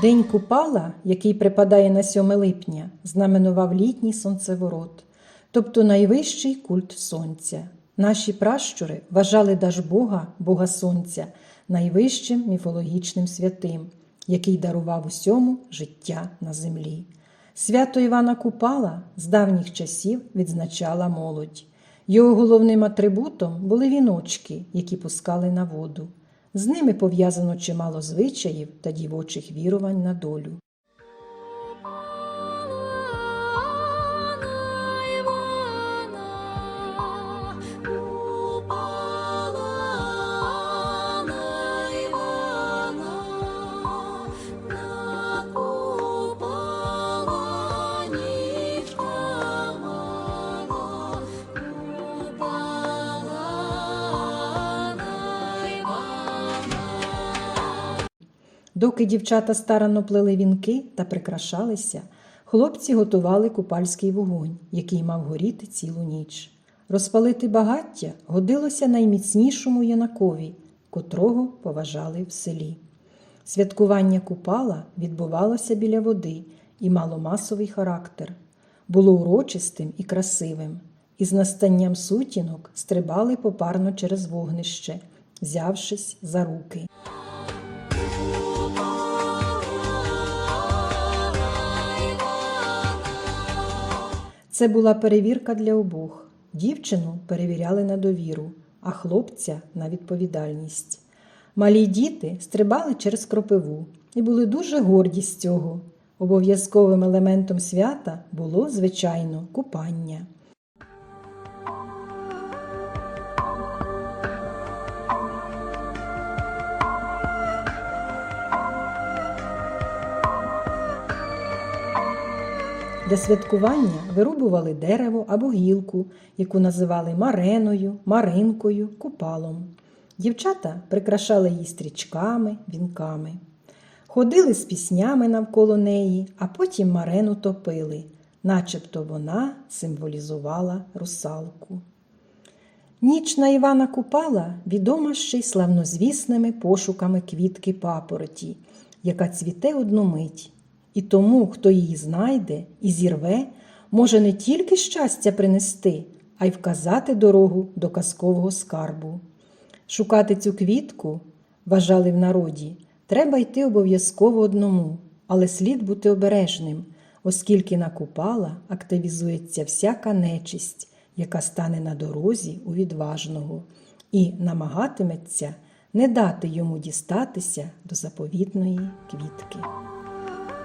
День Купала, який припадає на 7 липня, знаменував літній сонцеворот, тобто найвищий культ сонця. Наші пращури вважали Дажбога, Бога Сонця, найвищим міфологічним святим, який дарував усьому життя на землі. Свято Івана Купала з давніх часів відзначала молодь. Його головним атрибутом були віночки, які пускали на воду. З ними пов'язано чимало звичаїв та дівочих вірувань на долю. Доки дівчата старанно плели вінки та прикрашалися, хлопці готували купальський вогонь, який мав горіти цілу ніч. Розпалити багаття годилося найміцнішому юнакові, котрого поважали в селі. Святкування купала відбувалося біля води і мало масовий характер. Було урочистим і красивим, і з настанням сутінок стрибали попарно через вогнище, взявшись за руки. Це була перевірка для обох. Дівчину перевіряли на довіру, а хлопця на відповідальність. Малі діти стрибали через кропиву і були дуже горді з цього. Обов'язковим елементом свята було, звичайно, купання. Для святкування вирубували дерево або гілку, яку називали мареною, маринкою, купалом. Дівчата прикрашали її стрічками, вінками. Ходили з піснями навколо неї, а потім марену топили, начебто вона символізувала русалку. Ніч на Івана Купала відома ще й славнозвісними пошуками квітки папороті, яка цвіте одну мить. І тому, хто її знайде і зірве, може не тільки щастя принести, а й вказати дорогу до казкового скарбу. Шукати цю квітку, вважали в народі, треба йти обов'язково одному, але слід бути обережним, оскільки на Купала активізується всяка нечисть, яка стане на дорозі у відважного, і намагатиметься не дати йому дістатися до заповітної квітки.